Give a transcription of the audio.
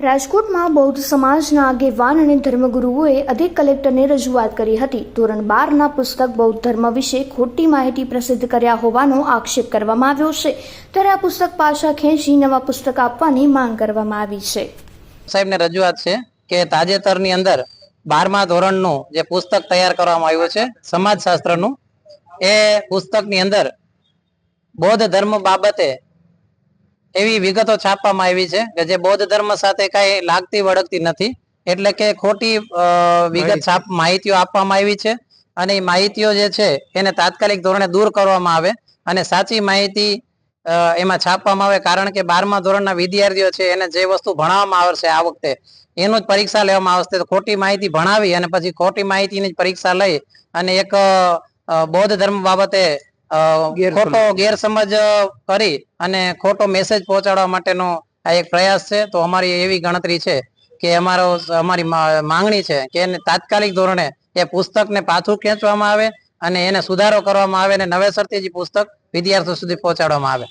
રાજકોટમાં બૌદ્ધ સમાજના આગેવાન અને ધર્મગુરુઓએ અધિક કલેક્ટરને રજૂઆત કરી હતી. ધોરણ બારના પુસ્તક બૌદ્ધ ધર્મ વિશે ખોટી માહિતી પ્રસિદ્ધ કર્યા હોવાનો આક્ષેપ કરવામાં આવ્યો છે. ત્યારે આ પુસ્તક પાછા ખેંચી નવા પુસ્તક આપવાની માંગ કરવામાં આવી છે. સાહેબને રજૂઆત છે કે તાજેતરની અંદર બારમા ધોરણનું જે પુસ્તક તૈયાર કરવામાં આવ્યું છે, સમાજશાસ્ત્રનું, એ પુસ્તકની અંદર બૌદ્ધ ધર્મ બાબતે એવી વિગતો છાપવામાં આવી છે કે જે બૌદ્ધ ધર્મ સાથે કઈ લાગતી વળગતી નથી. એટલે કે ખોટી વિગત છાપ માહિતીઓ આપવામાં આવી છે અને એ માહિતીઓ જે છે એને તાત્કાલિક ધોરણે દૂર કરવામાં આવે અને સાચી માહિતી એમાં છાપવામાં આવે કારણ કે બારમા ધોરણના વિદ્યાર્થીઓ છે એને જે વસ્તુ ભણાવવામાં આવશે આ વખતે એનું જ પરીક્ષા લેવામાં આવશે. તો ખોટી માહિતી ભણાવી અને પછી ખોટી માહિતીની જ પરીક્ષા લઈ અને એક બૌદ્ધ ધર્મ બાબતે ખોટો ગેરસમજ કરી અને ખોટો મેસેજ પહોંચાડવા માટેનો આ એક પ્રયાસ છે. તો અમારી એવી ગણતરી છે કે અમારો અમારી માંગણી છે કે એને તાત્કાલિક ધોરણે એ પુસ્તકને પાછું ખેંચવામાં આવે અને એને સુધારો કરવામાં આવે અને નવેસરથી જ પુસ્તક વિદ્યાર્થીઓ સુધી પહોંચાડવામાં આવે.